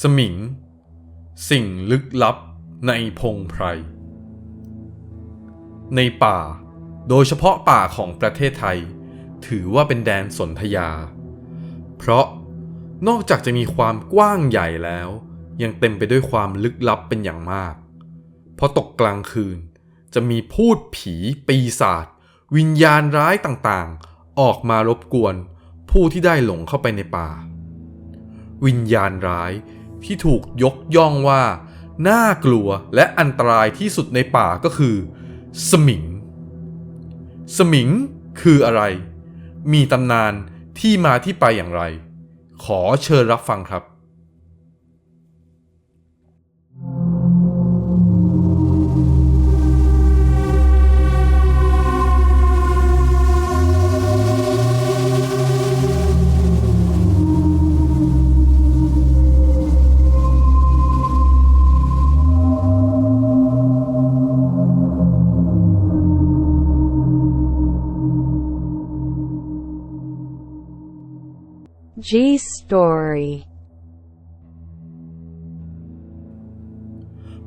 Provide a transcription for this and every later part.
สมิง สิ่งลึกลับในพงไพร ในป่า โดยเฉพาะป่าของประเทศไทย ถือว่าเป็นแดนสนธยา เพราะนอกจากจะมีความกว้างใหญ่แล้ว ยังเต็มไปด้วยความลึกลับเป็นอย่างมากพอตกกลางคืนจะมีพูดผีปีศาจวิญญาณร้ายต่างๆ ออกมารบกวนผู้ที่ได้หลงเข้าไปในป่า วิญญาณร้าย ที่ถูกยกย่องว่า น่ากลัวและอันตรายที่สุดในป่าก็คือ สมิง สมิงคืออะไร มีตำนานที่มาที่ไปอย่างไร ขอเชิญรับฟังครับ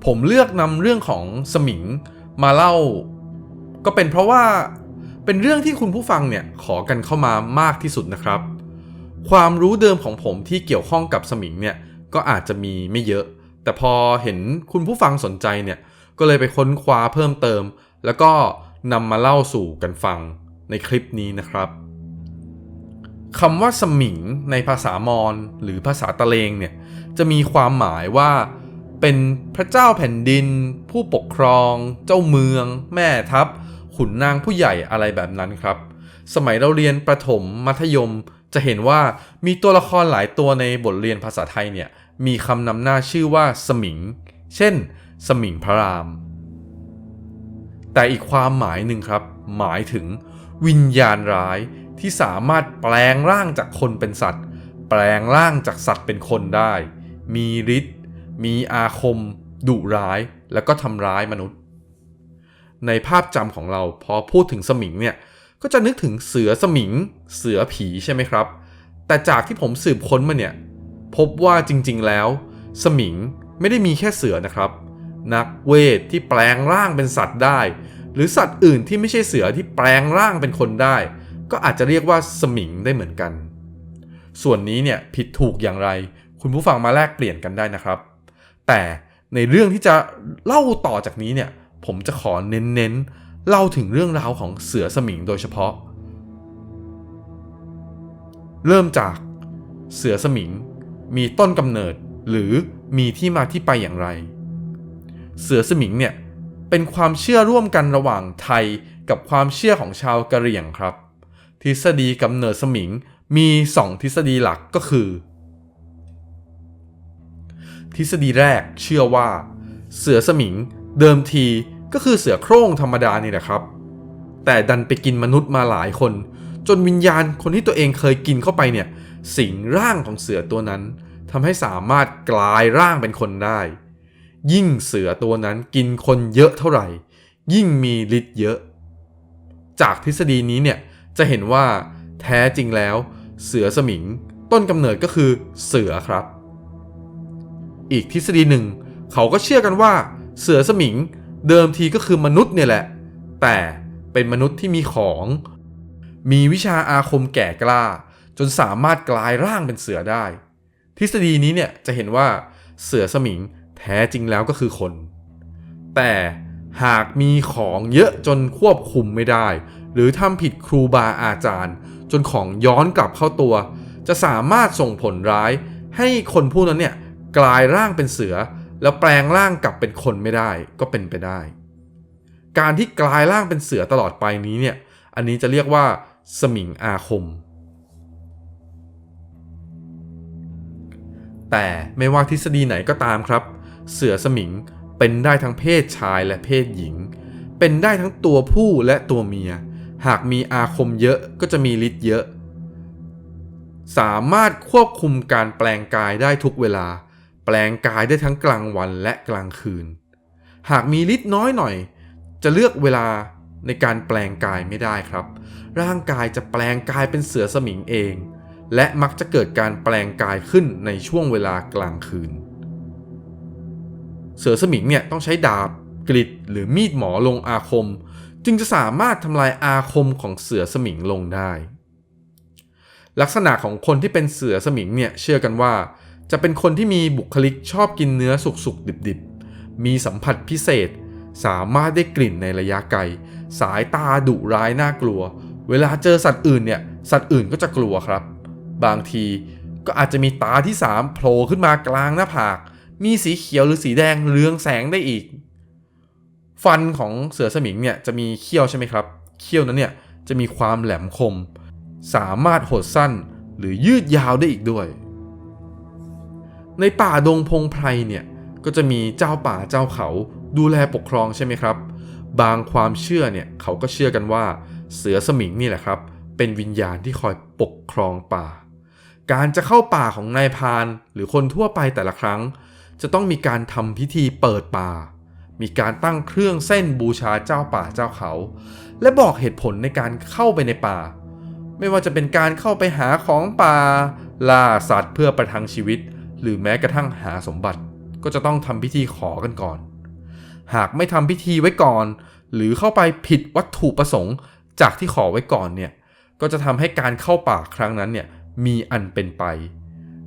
ผมเลือกนำเรื่องของสมิงมาเล่า ก็เป็นเพราะว่าเป็นเรื่องที่คุณผู้ฟังเนี่ยขอกันเข้ามามากที่สุดนะครับ ความรู้เดิมของผมที่เกี่ยวข้องกับสมิงเนี่ยก็อาจจะมีไม่เยอะ แต่พอเห็นคุณผู้ฟังสนใจเนี่ยก็เลยไปค้นคว้าเพิ่มเติม แล้วก็นำมาเล่าสู่กันฟังในคลิปนี้นะครับคำว่าสมิงในภาษามอญหรือภาษาตะเลงเนี่ยจะมีความหมายว่า เป็นพระเจ้าแผ่นดิน ผู้ปกครอง เจ้าเมือง แม่ทัพ ขุนนางผู้ใหญ่อะไรแบบนั้นครับ สมัยเราเรียนประถมมัธยม จะเห็นว่ามีตัวละครหลายตัวในบทเรียนภาษาไทยเนี่ยมีคำนำหน้าชื่อว่าสมิง เช่น สมิงพระราม แต่อีกความหมายหนึ่งครับ หมายถึง วิญญาณร้ายที่สามารถแปลงร่างจากคนเป็นสัตว์ แปลงร่างจากสัตว์เป็นคนได้ มีฤทธิ์ มีอาคมดุร้ายแล้วก็ทำร้ายมนุษย์ ในภาพจำของเราพอพูดถึงสมิงเนี่ยก็จะนึกถึงเสือสมิง เสือผีใช่ไหมครับ แต่จากที่ผมสืบค้นมาเนี่ยพบว่าจริงๆแล้ว สมิงไม่ได้มีแค่เสือนะครับ นักเวทที่แปลงร่างเป็นสัตว์ได้ หรือสัตว์อื่นที่ไม่ใช่เสือที่แปลงร่างเป็นคนได้ ก็อาจจะเรียกว่าสมิงได้เหมือนกัน ส่วนนี้เนี่ยผิดถูกอย่างไร คุณผู้ฟังมาแลกเปลี่ยนกันได้นะครับ แต่ในเรื่องที่จะเล่าต่อจากนี้เนี่ยผมจะขอเน้นๆเล่าถึงเรื่องราวของเสือสมิงโดยเฉพาะ เริ่มจากเสือสมิงมีต้นกำเนิดหรือมีที่มาที่ไปอย่างไร เสือสมิงเนี่ยเป็นความเชื่อร่วมกันระหว่างไทยกับความเชื่อของชาวกะเหรี่ยงครับ ทฤษฎีกำเนิดสมิงมี 2 ทฤษฎีหลักก็คือ ทฤษฎีแรกเชื่อว่า เสือสมิงเดิมทีก็คือเสือโคร่งธรรมดานี่แหละครับ แต่ดันไปกินมนุษย์มาหลายคน จนวิญญาณคนที่ตัวเองเคยกินเข้าไปเนี่ย สิงร่างของเสือตัวนั้นทำให้สามารถกลายร่างเป็นคนได้ ยิ่งเสือตัวนั้นกินคนเยอะเท่าไหร่ ยิ่งมีฤทธิ์เยอะ จากทฤษฎีนี้เนี่ยจะเห็นว่าแท้จริงแล้ว เสือสมิงต้นกำเนิดก็คือเสือครับ อีกทฤษฎีหนึ่ง เขาก็เชื่อกันว่า เสือสมิงเดิมทีก็คือมนุษย์เนี่ยแหละ แต่เป็นมนุษย์ที่มีของ มีวิชาอาคมแก่กล้า จนสามารถกลายร่างเป็นเสือได้ ทฤษฎีนี้เนี่ยจะเห็นว่าเสือสมิงแท้จริงแล้วก็คือคน แต่หากมีของเยอะจนควบคุมไม่ได้ หรือทำผิดครูบาอาจารย์ จนของย้อนกลับเข้าตัว จะสามารถส่งผลร้ายให้คนผู้นั้นเนี่ย กลายร่างเป็นเสือ แล้วแปลงร่างกลับเป็นคนไม่ได้ก็เป็นไปได้ การที่กลายร่างเป็นเสือตลอดไปนี้เนี่ยอันนี้จะเรียกว่า สมิงอาคม แต่ไม่ว่าทฤษฎีไหนก็ตามครับ เสือสมิงเป็นได้ทั้งเพศชายและเพศหญิง เป็นได้ทั้งตัวผู้และตัวเมีย หากมีอาคมเยอะก็จะมีฤทธิ์เยอะ สามารถควบคุมการแปลงกายได้ทุกเวลา แปลงกายได้ทั้งกลางวันและกลางคืน หากมีฤทธิ์น้อยหน่อย จะเลือกเวลาในการแปลงกายไม่ได้ครับ ร่างกายจะแปลงกายเป็นเสือสมิงเอง และมักจะเกิดการแปลงกายขึ้นในช่วงเวลากลางคืน เสือสมิงเนี่ยต้องใช้ดาบกริดหรือมีดหมอลงอาคม จึงจะสามารถทำลายอาคมของเสือสมิงลงได้ ลักษณะของคนที่เป็นเสือสมิงเนี่ยเชื่อกันว่า จะเป็นคนที่มีบุคลิกชอบกินเนื้อสุกๆดิบๆ มีสัมผัสพิเศษ สามารถได้กลิ่นในระยะไกล สายตาดุร้ายน่ากลัว เวลาเจอสัตว์อื่นเนี่ย สัตว์อื่นก็จะกลัวครับ บางทีก็อาจจะมีตาที่สามโผล่ขึ้นมากลางหน้าผาก มีสีเขียวหรือสีแดงเรืองแสงได้อีก ฟันของเสือสมิงเนี่ยจะมีเขี้ยวใช่ไหมครับ เขี้ยวนั้นเนี่ยจะมีความแหลมคม สามารถหดสั้นหรือยืดยาวได้อีกด้วย ในป่าดงพงไพรเนี่ยก็จะมีเจ้าป่าเจ้าเขาดูแลปกครองใช่ไหมครับ บางความเชื่อเนี่ยเขาก็เชื่อกันว่า เสือสมิงนี่แหละครับ เป็นวิญญาณที่คอยปกครองป่า การจะเข้าป่าของนายพานหรือคนทั่วไปแต่ละครั้ง จะต้องมีการทำพิธีเปิดป่า มีการตั้งเครื่องเส้นบูชาเจ้าป่าเจ้าเขา และบอกเหตุผลในการเข้าไปในป่า ไม่ว่าจะเป็นการเข้าไปหาของป่าล่าสัตว์เพื่อประทังชีวิต หรือแม้กระทั่งหาสมบัติก็จะต้องทำพิธีขอกันก่อน หากไม่ทำพิธีไว้ก่อน หรือเข้าไปผิดวัตถุประสงค์จากที่ขอไว้ก่อนเนี่ยก็จะทำให้การเข้าป่าครั้งนั้นเนี่ยมีอันเป็นไป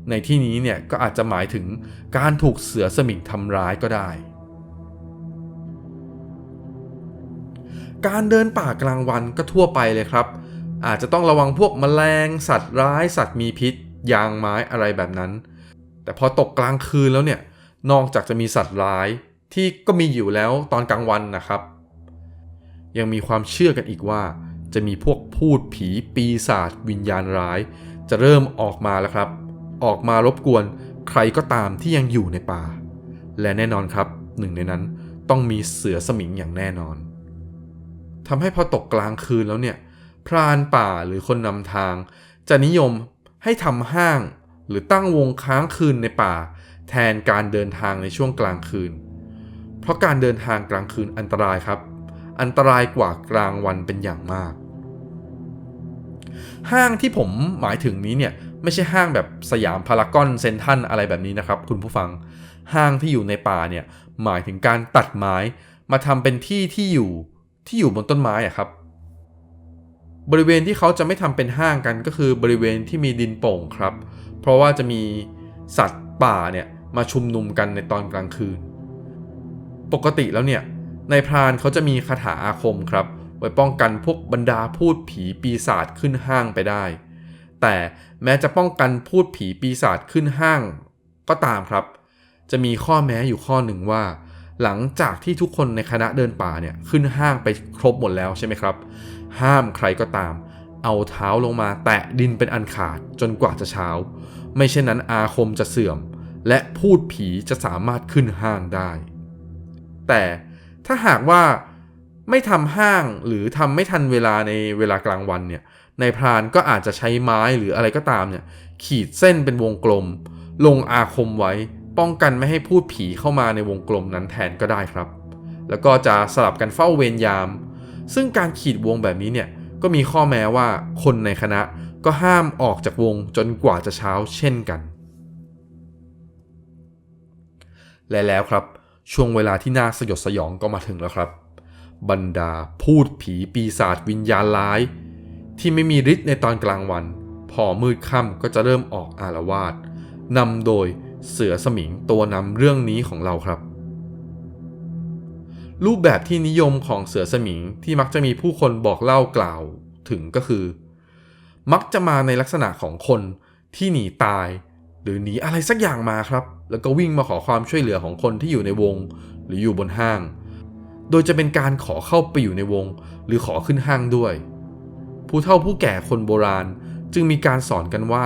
ในที่นี้เนี่ยก็อาจจะหมายถึงการถูกเสือสมิงทำร้ายก็ได้ การเดินป่ากลางวันก็ทั่วไปเลยครับ อาจจะต้องระวังพวกแมลง สัตว์ร้าย สัตว์มีพิษ ยางไม้อะไรแบบนั้น แต่พอตกกลางคืนแล้วเนี่ยนอกจากจะมีสัตว์ร้ายที่ก็มีอยู่แล้วตอนกลางวันนะครับ ยังมีความเชื่อกันอีกว่า จะมีพวกพูดผีปีศาจวิญญาณร้าย จะเริ่มออกมาแล้วครับ ออกมารบกวนใครก็ตามที่ยังอยู่ในป่า และแน่นอนครับหนึ่งในนั้นต้องมีเสือสมิงอย่างแน่นอนทำให้พอตกกลางคืนแล้วเนี่ยพรานป่าหรือคนนำทาง จะนิยมให้ทำห้าง หรือตั้งวงค้างคืนในป่า แทนการเดินทางในช่วงกลางคืน เพราะการเดินทางกลางคืนอันตรายครับ อันตรายกว่ากลางวันเป็นอย่างมาก ห้างที่ผมหมายถึงนี้เนี่ยไม่ใช่ห้างแบบสยามพารากอนเซนทันอะไรแบบนี้นะครับ คุณผู้ฟังห้างที่อยู่ในป่าเนี่ยหมายถึงการตัดไม้มาทำเป็นที่ที่อยู่ที่อยู่บนต้นไม้อะครับ บริเวณที่เขาจะไม่ทำเป็นห้างกันก็คือบริเวณที่มีดินโป่งครับ เพราะว่าจะมีสัตว์ป่าเนี่ยมาชุมนุมกันในตอนกลางคืน ปกติแล้วเนี่ยในพรานเขาจะมีคาถาอาคมครับ ไว้ป้องกันพวกบรรดาพูดผีปีศาจขึ้นห้างไปได้ แต่แม้จะป้องกันพูดผีปีศาจขึ้นห้าง ก็ตามครับ จะมีข้อแม้อยู่ข้อหนึ่งว่า หลังจากที่ทุกคนในคณะเดินป่าเนี่ยขึ้นห้างไปครบหมดแล้วใช่ไหมครับ ห้ามใครก็ตาม เอาเท้าลงมาแตะดินเป็นอันขาดจนกว่าจะเช้า ไม่เช่นนั้นอาคมจะเสื่อม และพูดผีจะสามารถขึ้นห้างได้ แต่ถ้าหากว่าไม่ทำห้างหรือทำไม่ทันเวลาในเวลากลางวันเนี่ยในพรานก็อาจจะใช้ไม้หรืออะไรก็ตามเนี่ยขีดเส้นเป็นวงกลม ลงอาคมไว้ป้องกันไม่ให้พูดผีเข้ามาในวงกลมนั้นแทนก็ได้ครับ แล้วก็จะสลับกันเฝ้าเวรยาม ซึ่งการขีดวงแบบนี้เนี่ยก็มีข้อแม้ว่าคนในคณะ ก็ห้ามออกจากวงจนกว่าจะเช้าเช่นกัน และแล้วครับ ช่วงเวลาที่น่าสยดสยองก็มาถึงแล้วครับ บรรดาพูดผีปีศาจวิญญาณร้าย ที่ไม่มีฤทธิ์ในตอนกลางวัน พอมืดค่ำก็จะเริ่มออกอารวาสนำโดยเสือสมิงตัวนำเรื่องนี้ของเราครับ รูปแบบที่นิยมของเสือสมิงที่มักจะมีผู้คนบอกเล่ากล่าวถึงก็คือ มักจะมาในลักษณะของคนที่หนีตาย หรือหนีอะไรสักอย่างมาครับ แล้วก็วิ่งมาขอความช่วยเหลือของคนที่อยู่ในวง หรืออยู่บนห้าง โดยจะเป็นการขอเข้าไปอยู่ในวง หรือขอขึ้นห้างด้วย ผู้เฒ่าผู้แก่คนโบราณจึงมีการสอนกันว่า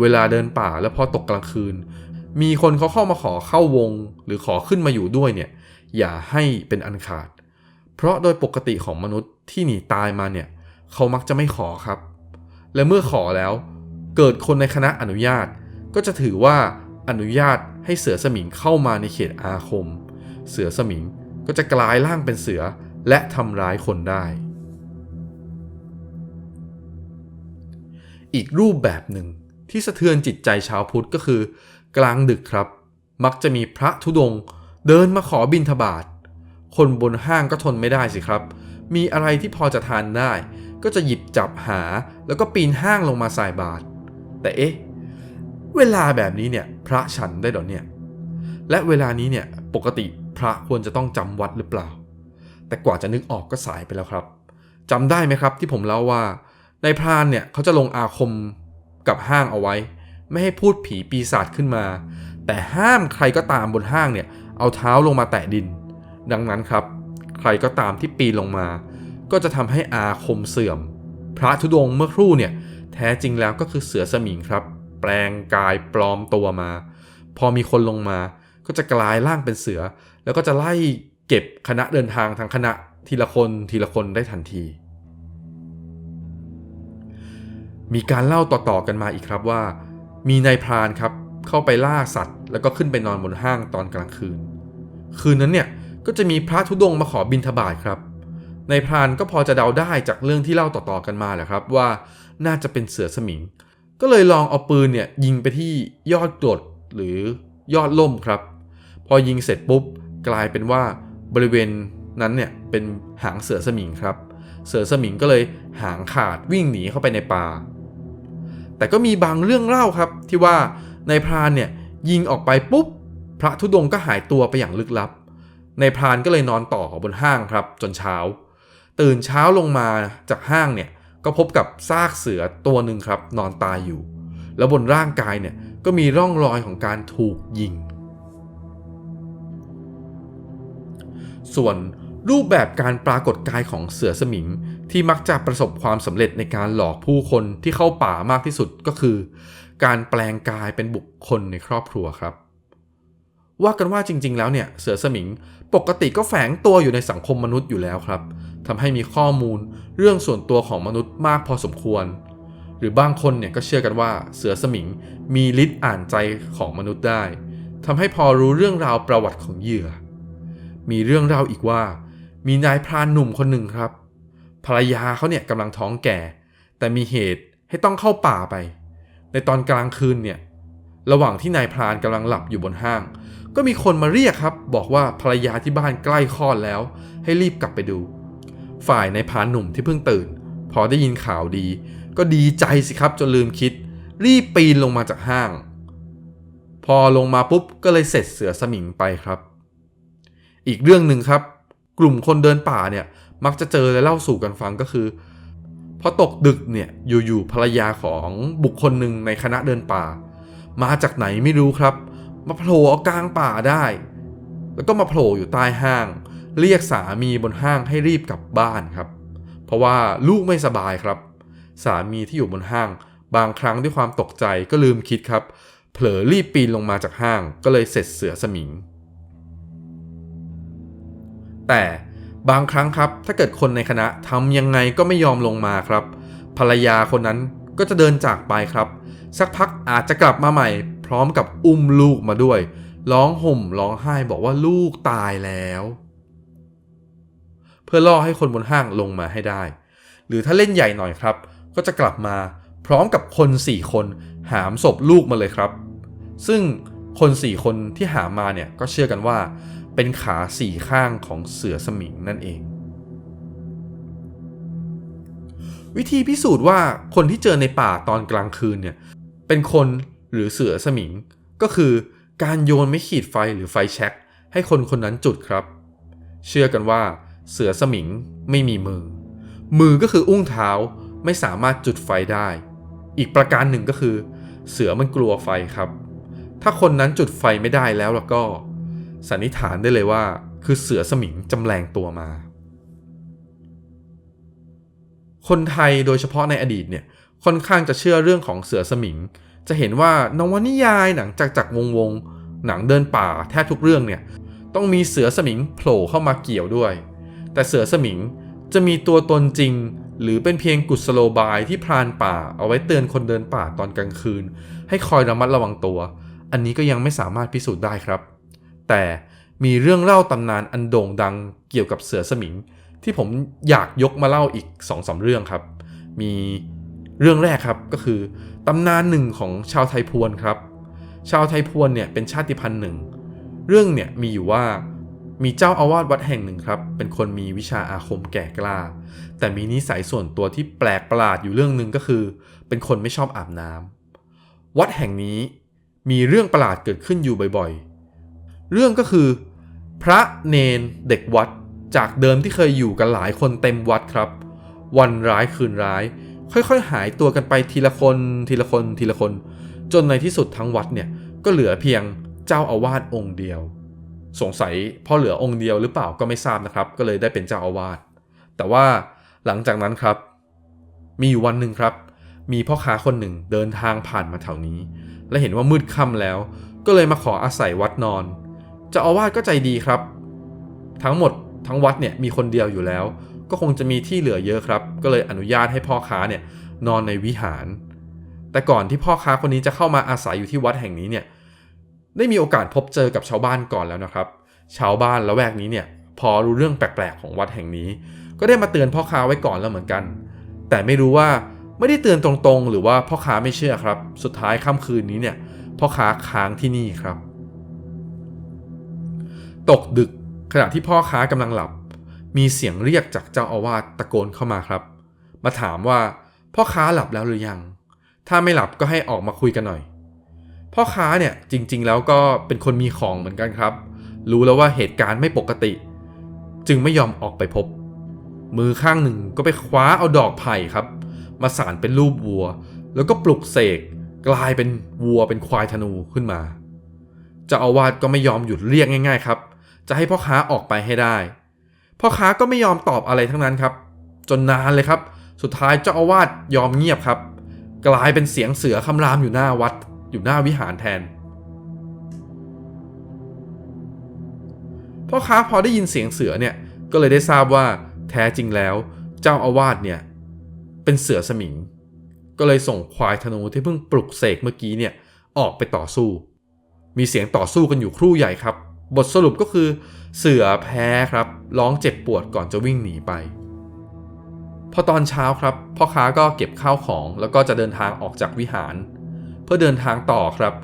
เวลาเดินป่าและพอตกกลางคืน มีคนเขาเข้ามาขอเข้าวง หรือขอขึ้นมาอยู่ด้วยเนี่ยอย่าให้เป็นอันขาด เพราะโดยปกติของมนุษย์ที่หนีตายมาเนี่ย เขามักจะไม่ขอครับ และเมื่อขอแล้ว เกิดคนในคณะอนุญาต ก็จะถือว่าอนุญาตให้เสือสมิงเข้ามาในเขตอาคม เสือสมิงก็จะกลายร่างเป็นเสือและทำร้ายคนได้ อีกรูปแบบหนึ่งที่สะเทือนจิตใจชาวพุทธก็คือ กลางดึกครับ มักจะมีพระธุดงค์เดินมาขอบิณฑบาตคนบนห้างก็ทนไม่ได้สิครับ มีอะไรที่พอจะทานได้ ก็จะหยิบจับหาแล้วก็ปีนห้างลงมาใส่บาตรแต่เอ๊ะ เวลาแบบนี้เนี่ยพระฉันได้หรอเนี่ย และเวลานี้เนี่ยปกติพระควรจะต้องจำวัดหรือเปล่า แต่กว่าจะนึกออกก็สายไปแล้วครับจำได้ไหมครับที่ผมเล่าว่าในพรานเนี่ยเขาจะลงอาคมกับห้างเอาไว้ ไม่ให้พูดผีปีศาจขึ้นมา แต่ห้ามใครก็ตามบนห้างเนี่ยเอาเท้าลงมาแตะดิน ดังนั้นครับ ใครก็ตามที่ปีนลงมา ก็จะทำให้อาคมเสื่อม พระธุดงค์เมื่อครู่เนี่ยแท้จริงแล้วก็คือเสือสมิงครับ แปลงกายปลอมตัวมา พอมีคนลงมา ก็จะกลายร่างเป็นเสือ แล้วก็จะไล่เก็บคณะเดินทางทางคณะทีละคนทีละคนได้ทันที มีการเล่าต่อๆกันมาอีกครับว่า มีนายพรานครับเข้าไปล่าสัตว์ แล้วก็ขึ้นไปนอนบนห้างตอนกลางคืน คืนนั้นเนี่ยก็จะมีพระธุดงค์มาขอบิณฑบาตครับ นายพรานก็พอจะเดาได้จากเรื่องที่เล่าต่อๆกันมาแหละครับว่าน่าจะเป็นเสือสมิง ก็เลยลองเอาปืนเนี่ยยิงไปที่ยอดกรดหรือยอดล่มครับ พอยิงเสร็จปุ๊บกลายเป็นว่าบริเวณนั้นเนี่ยเป็นหางเสือสมิงครับ เสือสมิงก็เลยหางขาดวิ่งหนีเข้าไปในป่า แต่ก็มีบางเรื่องเล่าครับที่ว่านายพรานเนี่ยยิงออกไปปุ๊บพระธุดงค์ก็หายตัวไปอย่างลึกลับนายพรานก็เลยนอนต่อบนห้างครับจนเช้า ตื่นเช้าลงมาจากห้างเนี่ยก็พบกับซากเสือตัวหนึ่งครับ นอนตายอยู่ แล้วบนร่างกายเนี่ยก็มีร่องรอยของการถูกยิง ส่วนรูปแบบการปรากฏกายของเสือสมิงที่มักจะประสบความสำเร็จในการหลอกผู้คนที่เข้าป่ามากที่สุดก็คือ การแปลงกายเป็นบุคคลในครอบครัวครับ ว่ากันว่าจริง ๆ แล้วเนี่ยเสือสมิง ปกติก็แฝงตัวอยู่ในสังคมมนุษย์อยู่แล้วครับทำให้มีข้อมูลเรื่องส่วนตัวของมนุษย์มากพอสมควร หรือบางคนเนี่ยก็เชื่อกันว่าเสือสมิงมีฤทธิ์อ่านใจของมนุษย์ได้ทำให้พอรู้เรื่องราวประวัติของเหยื่อ มีเรื่องเล่าอีกว่า มีนายพรานหนุ่มคนหนึ่งครับ ภรรยาเขาเนี่ยกำลังท้องแก่ แต่มีเหตุให้ต้องเข้าป่าไป ในตอนกลางคืนเนี่ย ระหว่างที่นายพรานกำลังหลับอยู่บนห้าง ก็มีคนมาเรียกครับ บอกว่าภรรยาที่บ้านใกล้คลอดแล้ว ให้รีบกลับไปดู ฝ่ายในพานหนุ่มที่เพิ่งตื่น พอได้ยินข่าวดี ก็ดีใจสิครับจนลืมคิด รีบปีนลงมาจากห้าง พอลงมาปุ๊บก็เลยเสร็จเสือสมิงไปครับ อีกเรื่องหนึ่งครับ กลุ่มคนเดินป่าเนี่ยมักจะเจอและเล่าสู่กันฟังก็คือพอตกดึกเนี่ยอยู่ๆภรรยาของบุคคลหนึ่งในคณะเดินป่า มาจากไหนไม่รู้ครับ มาโผล่เอากลางป่าได้ แล้วก็มาโผล่อยู่ใต้ห้าง เรียกสามีบนห้างให้รีบกลับบ้านครับ เพราะว่าลูกไม่สบายครับ สามีที่อยู่บนห้าง บางครั้งด้วยความตกใจก็ลืมคิดครับ เผลอรีบปีนลงมาจากห้างก็เลยเสร็จเสือสมิง แต่บางครั้งครับถ้าเกิดคนในคณะทำยังไงก็ไม่ยอมลงมาครับ ภรรยาคนนั้นก็จะเดินจากไปครับ สักพักอาจจะกลับมาใหม่ พร้อมกับอุ้มลูกมาด้วย ร้องห่มร้องไห้บอกว่าลูกตายแล้ว เพื่อล่อให้คนบนห้างลงมาให้ได้ หรือถ้าเล่นใหญ่หน่อยครับ ก็จะกลับมาพร้อมกับคน 4 คนหามศพลูกมาเลยครับ ซึ่งคน 4 คนที่หามมาเนี่ยก็เชื่อกันว่า เป็นขาสี่ข้างของเสือสมิงนั่นเอง วิธีพิสูจน์ว่าคนที่เจอในป่าตอนกลางคืนเนี่ยเป็นคน หรือเสือสมิง ก็คือการโยนไม่ขีดไฟหรือไฟแช็กให้คนคนนั้นจุดครับ เชื่อกันว่า เสือสมิงไม่มีมือ มือก็คืออุ้งเท้าไม่สามารถจุดไฟได้ อีกประการหนึ่งก็คือ เสือมันกลัวไฟครับ ถ้าคนนั้นจุดไฟไม่ได้แล้วแล้วก็ สันนิษฐานได้เลยว่า คือเสือสมิงจำแรงตัวมา คนไทยโดยเฉพาะในอดีตเนี่ยค่อนข้างจะเชื่อเรื่องของเสือสมิง จะเห็นว่านวนิยายหนังจากจากวงวงหนังเดินป่าแทบทุกเรื่องเนี่ยต้องมีเสือสมิงโผล่เข้ามาเกี่ยวด้วย แต่เสือสมิงจะมีตัวตนจริง หรือเป็นเพียงกุศโลบายที่พรานป่า เอาไว้เตือนคนเดินป่าตอนกลางคืน ให้คอยระมัดระวังตัว อันนี้ก็ยังไม่สามารถพิสูจน์ได้ครับ แต่มีเรื่องเล่าตำนานอันโด่งดังเกี่ยวกับเสือสมิง ที่ผมอยากยกมาเล่าอีก2อสเรื่องครับ มี เรื่องแรกครับก็คือตำนานหนึ่งของชาวไทยพวนครับ ชาวไทยพวนเนี่ยเป็นชาติพันธุ์หนึ่ง เรื่องเนี่ยมีอยู่ว่ามีเจ้าอาวาสวัดแห่งหนึ่งครับ เป็นคนมีวิชาอาคมแก่กล้า แต่มีนิสัยส่วนตัวที่แปลกประหลาดอยู่เรื่องหนึ่งก็คือ เป็นคนไม่ชอบอาบน้ำวัดแห่งนี้มีเรื่องประหลาดเกิดขึ้นอยู่บ่อยๆ เรื่องก็คือ พระเนนเด็กวัดจากเดิมที่เคยอยู่กันหลายคนเต็มวัดครับ วันร้ายคืนร้าย ค่อยๆ หายตัวกันไปทีละคนทีละคนทีละคน จนในที่สุดทั้งวัดเนี่ยก็เหลือเพียงเจ้าอาวาสองค์เดียว สงสัยพอเหลือองค์เดียวหรือเปล่าก็ไม่ทราบนะครับ ก็เลยได้เป็นเจ้าอาวาสแต่ว่าหลังจากนั้นครับ มีอยู่วันหนึ่งครับ มีพ่อค้าคนหนึ่งเดินทางผ่านมาแถวนี้ และเห็นว่ามืดค่ำแล้ว ก็เลยมาขออาศัยวัดนอนเจ้าอาวาสก็ใจดีครับ ทั้งหมดทั้งวัดเนี่ยมีคนเดียวอยู่แล้ว ก็คงจะมีที่เหลือเยอะครับ ก็เลยอนุญาตให้พ่อค้าเนี่ยนอนในวิหาร แต่ก่อนที่พ่อค้าคนนี้จะเข้ามาอาศัยอยู่ที่วัดแห่งนี้เนี่ยได้มีโอกาสพบเจอกับชาวบ้านก่อนแล้วนะครับ ชาวบ้านละแวกนี้เนี่ยพอรู้เรื่องแปลกๆของวัดแห่งนี้ ก็ได้มาเตือนพ่อค้าไว้ก่อนแล้วเหมือนกัน แต่ไม่รู้ว่าไม่ได้เตือนตรงๆ หรือว่าพ่อค้าไม่เชื่อครับ สุดท้ายค่ำคืนนี้เนี่ยพ่อค้าค้างที่นี่ครับ ตกดึกขณะที่พ่อค้ากำลังหลับ มีเสียงเรียกจากเจ้าอาวาสตะโกนเข้ามาครับ มาถามว่าพ่อค้าหลับแล้วหรือยัง ถ้าไม่หลับก็ให้ออกมาคุยกันหน่อย พ่อค้าเนี่ยจริงๆ แล้วก็เป็นคนมีของเหมือนกันครับ รู้แล้วว่าเหตุการณ์ไม่ปกติ จึงไม่ยอมออกไปพบ มือข้างหนึ่งก็ไปคว้าเอาดอกไผ่ครับ มาสานเป็นรูปวัว แล้วก็ปลุกเสกกลายเป็นวัวเป็นควายธนูขึ้นมาจ้าอาวาสก็ไม่ยอมหยุดเรียกง่าย ๆ ครับ จะให้พ่อค้าออกไปให้ได้ พ่อค้าก็ไม่ยอมตอบอะไรทั้งนั้นครับ จนนานเลยครับ สุดท้ายเจ้าอาวาสยอมเงียบครับ กลายเป็นเสียงเสือคำรามอยู่หน้าวัด อยู่หน้าวิหารแทนพ่อค้าพอได้ยินเสียงเสือเนี่ยก็เลยได้ทราบว่าแท้จริงแล้วเจ้าอาวาสเนี่ยเป็นเสือสมิง ก็เลยส่งควายธนูที่เพิ่งปลุกเสกเมื่อกี้เนี่ยออกไปต่อสู้ มีเสียงต่อสู้กันอยู่ครู่ใหญ่ครับ บทสรุปก็คือเสือแพ้ครับ ร้องเจ็บปวดก่อนจะวิ่งหนีไป พอตอนเช้าครับพ่อค้าก็เก็บข้าวของแล้วก็จะเดินทางออกจากวิหาร เพื่อเดินทางต่อครับ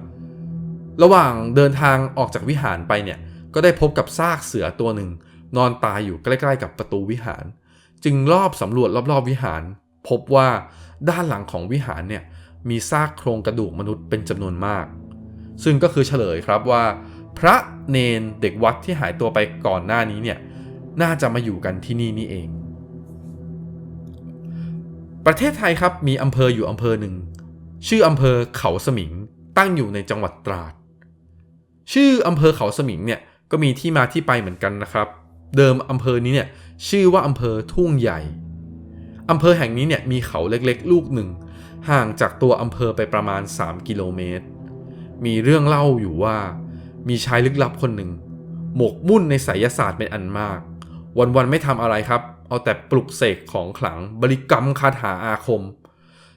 ระหว่างเดินทางออกจากวิหารไปเนี่ยก็ได้พบกับซากเสือตัวหนึ่ง นอนตายอยู่ใกล้ๆ กับประตูวิหาร จึงรอบสำรวจรอบๆวิหาร พบว่าด้านหลังของวิหารเนี่ยมีซากโครงกระดูกมนุษย์เป็นจำนวนมาก ซึ่งก็คือเฉลยครับว่า พระเนนเด็กวัดที่หายตัวไปก่อนหน้านี้เนี่ยน่าจะมาอยู่กันที่นี่นี่เอง ประเทศไทยครับมีอำเภออยู่อำเภอหนึ่ง ชื่ออำเภอเขาสมิงตั้งอยู่ในจังหวัดตราด ชื่ออำเภอเขาสมิงเนี่ยก็มีที่มาที่ไปเหมือนกันนะครับ เดิมอำเภอนี้เนี่ยชื่อว่าอำเภอทุ่งใหญ่อำเภอแห่งนี้เนี่ยมีเขาเล็กๆ ลูกหนึ่ง ห่างจากตัวอำเภอไปประมาณ 3 กิโลเมตร มีเรื่องเล่าอยู่ว่า มีชายลึกลับคนหนึ่ง หมกมุ่นในไสยศาสตร์เป็นอันมาก วันๆไม่ทำอะไรครับ เอาแต่ปลุกเสกของขลังบริกรรมคาถาอาคม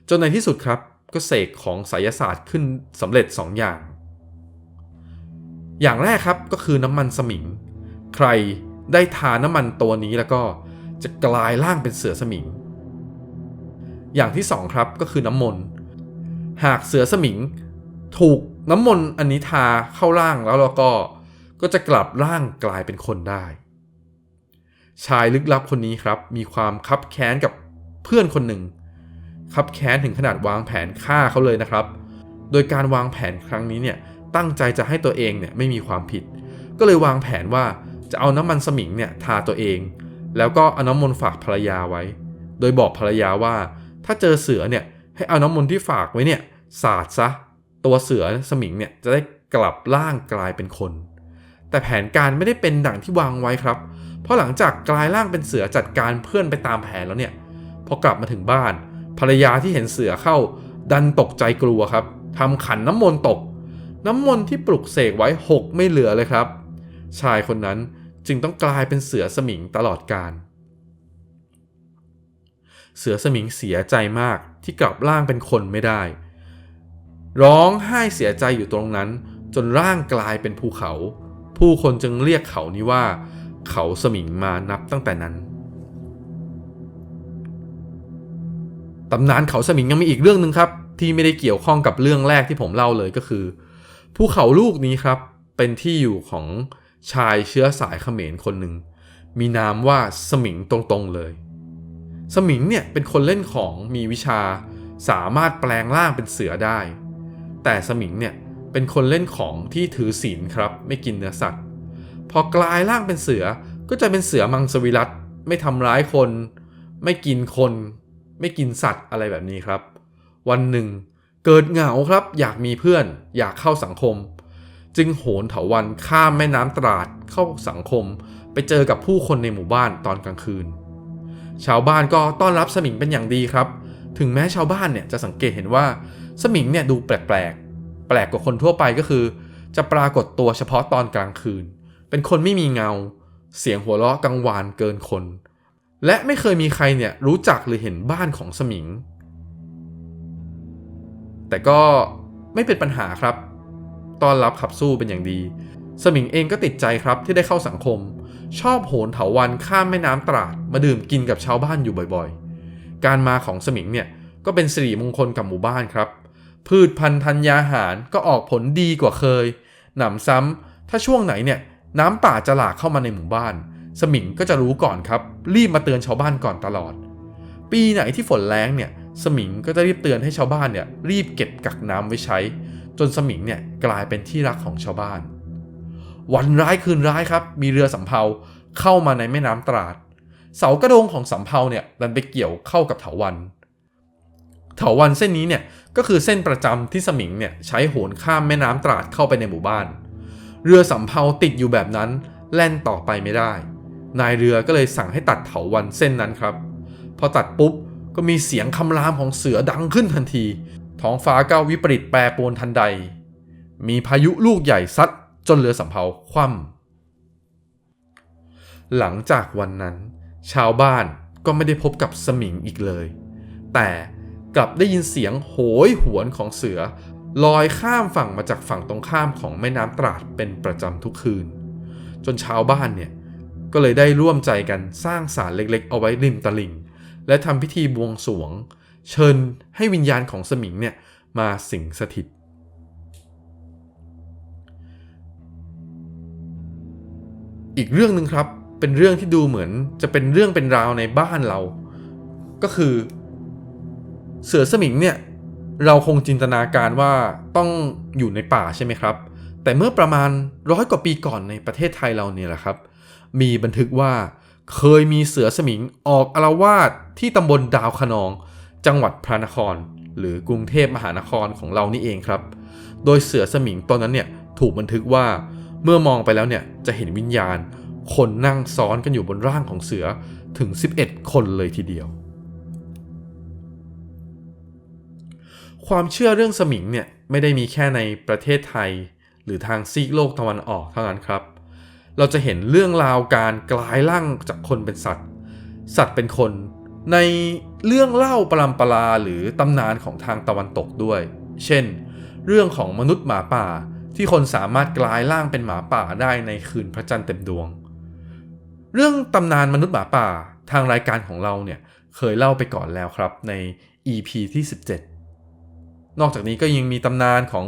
จนในที่สุดครับก็เสกของไสยศาสตร์ขึ้นสำเร็จ2ออย่าง อย่างแรกครับก็คือน้ำมันสมิง ใครได้ทาน้ำมันตัวนี้แล้วก็จะกลายร่างเป็นเสือสมิง อย่างที่สองครับก็คือน้ำมนต์ หากเสือสมิง ถูกน้ำมนต์อันนี้ทาเข้าร่างแล้วเราก็ก็จะกลับร่างกลายเป็นคนได้ ชายลึกลับคนนี้ครับ มีความคับแค้นกับเพื่อนคนหนึ่ง คับแค้นถึงขนาดวางแผนฆ่าเขาเลยนะครับ โดยการวางแผนครั้งนี้เนี่ยตั้งใจจะให้ตัวเองเนี่ยไม่มีความผิด ก็เลยวางแผนว่าจะเอาน้ำมันสมิงเนี่ยทาตัวเอง แล้วก็เอาน้ำมนต์ฝากภรรยาไว้ โดยบอกภรรยาว่าถ้าเจอเสือเนี่ยให้เอาน้ำมนต์ที่ฝากไว้เนี่ยสาดซะ ตัวเสือสมิงเนี่ยจะได้กลับร่างกลายเป็นคน แต่แผนการไม่ได้เป็นดั่งที่วางไว้ครับเพราะหลังจากกลายร่างเป็นเสือจัดการเพื่อนไปตามแผนแล้วเนี่ย พอกลับมาถึงบ้าน ภรรยาที่เห็นเสือเข้า ดันตกใจกลัวครับทำขันน้ำมนต์ตก น้ำมนต์ที่ปลุกเสกไว้หกไม่เหลือเลยครับ ชายคนนั้นจึงต้องกลายเป็นเสือสมิงตลอดกาลเสือสมิงเสียใจมากที่กลับร่างเป็นคนไม่ได้ ร้องไห้เสียใจอยู่ตรงนั้น จนร่างกลายเป็นภูเขา ผู้คนจึงเรียกเขานี้ว่า เขาสมิงมานับตั้งแต่นั้น ตำนานเขาสมิงยังมีอีกเรื่องหนึ่งครับ ที่ไม่ได้เกี่ยวข้องกับเรื่องแรกที่ผมเล่าเลยก็คือภูเขาลูกนี้ครับ เป็นที่อยู่ของชายเชื้อสายเขมรคนหนึ่งมีนามว่าสมิงตรงๆเลย สมิงเนี่ยเป็นคนเล่นของมีวิชาสามารถแปลงร่างเป็นเสือได้ แต่สมิงเนี่ยเป็นคนเล่นของที่ถือศีลครับ ไม่กินเนื้อสัตว์ พอกลายร่างเป็นเสือก็จะเป็นเสือมังสวิรัตไม่ทำร้ายคน ไม่กินคน ไม่กินสัตว์อะไรแบบนี้ครับ วันหนึ่ง เกิดเหงาครับอยากมีเพื่อน อยากเข้าสังคม จึงโหนเถาวันข้ามแม่น้ำตราดเข้าสังคม ไปเจอกับผู้คนในหมู่บ้านตอนกลางคืน ชาวบ้านก็ต้อนรับสมิงเป็นอย่างดีครับ ถึงแม้ชาวบ้านเนี่ยจะสังเกตเห็นว่าสมิงเนี่ยดูแปลกๆแปลกกว่าคนทั่วไปก็คือ จะปรากฏตัวเฉพาะตอนกลางคืน เป็นคนไม่มีเงา เสียงหัวเราะกังวานเกินคน และไม่เคยมีใครเนี่ยรู้จักหรือเห็นบ้านของสมิง แต่ก็ไม่เป็นปัญหาครับต้อนรับขับสู้เป็นอย่างดี สมิงเองก็ติดใจครับที่ได้เข้าสังคม ชอบโหนเถาวันข้ามแม่น้ำตราดมาดื่มกินกับชาวบ้านอยู่บ่อยๆ การมาของสมิงเนี่ยก็เป็นสิริมงคลกับหมู่บ้านครับ พืชพันธุ์ธัญญาหารก็ออกผลดีกว่าเคย หนำซ้ำถ้าช่วงไหนเนี่ย น้ำป่าจะหลากเข้ามาในหมู่บ้าน สมิงก็จะรู้ก่อนครับ รีบมาเตือนชาวบ้านก่อนตลอด ปีไหนที่ฝนแรงเนี่ย สมิงก็จะรีบเตือนให้ชาวบ้านเนี่ยรีบเก็บกักน้ำไว้ใช้ จนสมิงเนี่ยกลายเป็นที่รักของชาวบ้าน วันร้ายคืนร้ายครับ มีเรือสำเภาเข้ามาในแม่น้ำตราด เสากระโดงของสำเภาเนี่ยดันไปเกี่ยวเข้ากับเถาวันเถาวันเส้นนี้เนี่ยก็คือเส้นประจำที่สมิงเนี่ยใช้โหนข้ามแม่น้ำตราดเข้าไปในหมู่บ้าน เรือสำเภาติดอยู่แบบนั้น แล่นต่อไปไม่ได้ นายเรือก็เลยสั่งให้ตัดเถาวันเส้นนั้นครับ พอตัดปุ๊บก็มีเสียงคำรามของเสือดังขึ้นทันที ท้องฟ้าก็วิปริตแปรปรวนทันใด มีพายุลูกใหญ่ซัดจนเรือสำเภาคว่ำหลังจากวันนั้น ชาวบ้านก็ไม่ได้พบกับสมิงอีกเลย แต่กลับได้ยินเสียงโหยหวนของเสือ ลอยข้ามฝั่งมาจากฝั่งตรงข้ามของแม่น้ำตราดเป็นประจำทุกคืน จนชาวบ้านเนี่ยก็เลยได้ร่วมใจกันสร้างศาลเล็กๆ เอาไว้ริมตลิ่ง และทำพิธีบวงสรวง เชิญให้วิญญาณของสมิงเนี่ยมาสิงสถิต อีกเรื่องหนึ่งครับเป็นเรื่องที่ดูเหมือนจะเป็นเรื่องเป็นราวในบ้านเรา ก็คือ เสือสมิงเนี่ย เราคงจินตนาการว่าต้องอยู่ในป่าใช่ไหมครับ แต่เมื่อประมาณร้อยกว่าปีก่อนในประเทศไทยเราเนี่ยแหละครับ มีบันทึกว่าเคยมีเสือสมิงออกอารวาสที่ตำบลดาวคะนอง จังหวัดพระนคร หรือกรุงเทพมหานครของเรานี่เองครับ โดยเสือสมิงตอนนั้นเนี่ยถูกบันทึกว่าเมื่อมองไปแล้วเนี่ยจะเห็นวิญญาณ คนนั่งซ้อนกันอยู่บนร่างของเสือถึง 11 คนเลยทีเดียว ความเชื่อเรื่องสมิงเนี่ยไม่ได้มีแค่ในประเทศไทย หรือทางซีกโลกตะวันออกเท่านั้นครับ เราจะเห็นเรื่องราวการกลายร่างจากคนเป็นสัตว์ สัตว์เป็นคน ในเรื่องเล่าปรำปราหรือตำนานของทางตะวันตกด้วย เช่น เรื่องของมนุษย์หมาป่าที่คนสามารถกลายร่างเป็นหมาป่าได้ในคืนพระจันทร์เต็มดวง เรื่องตำนานมนุษย์หมาป่าทางรายการของเราเนี่ยเคยเล่าไปก่อนแล้วครับใน EP ที่ 17 นอกจากนี้ก็ยังมีตำนานของ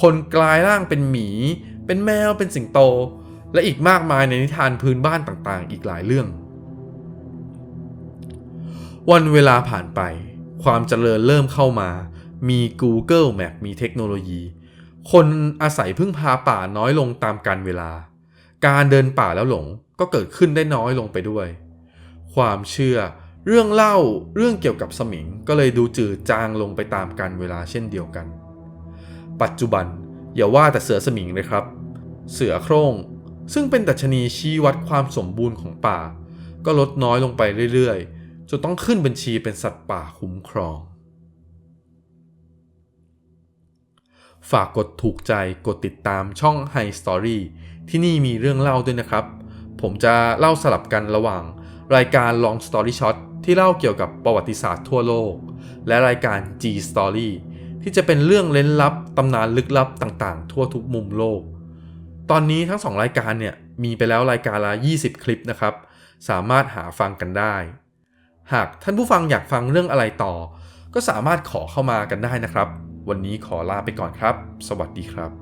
คนกลายร่างเป็นหมี เป็นแมว เป็นสิงโต และอีกมากมายในนิทานพื้นบ้านต่างๆ อีกหลายเรื่อง วันเวลาผ่านไป ความเจริญเริ่มเข้ามา มี Google Map มีเทคโนโลยี คนอาศัยพึ่งพาป่าน้อยลงตามกาลเวลา การเดินป่าแล้วหลงก็เกิดขึ้นได้น้อยลงไปด้วย ความเชื่อ เรื่องเล่าเรื่องเกี่ยวกับสมิงก็เลยดูจืดจางลงไปตามกาลเวลาเช่นเดียวกัน ปัจจุบันอย่าว่าแต่เสือสมิงเลยครับ เสือโคร่งซึ่งเป็นดัชนีชี้วัดความสมบูรณ์ของป่า ก็ลดน้อยลงไปเรื่อยๆ จนต้องขึ้นบัญชีเป็นสัตว์ป่าคุ้มครอง ฝากกดถูกใจกดติดตามช่อง High Story ที่นี่มีเรื่องเล่าด้วยนะครับ ผมจะเล่าสลับกันระหว่างรายการ Long Story Short ที่เล่าเกี่ยวกับประวัติศาสตร์ทั่วโลก และรายการ G Story ที่จะเป็นเรื่องเล้นลับตำนานลึกลับต่างๆ ทั่วทุกมุมโลก ตอนนี้ทั้งสองรายการเนี่ยมีไปแล้วรายการละ 20 คลิปนะครับ สามารถหาฟังกันได้ หากท่านผู้ฟังอยากฟังเรื่องอะไรต่อกก็สามารถขอเข้ามากันได้นะครับ วันนี้ขอลาไปก่อนครับ สวัสดีครับ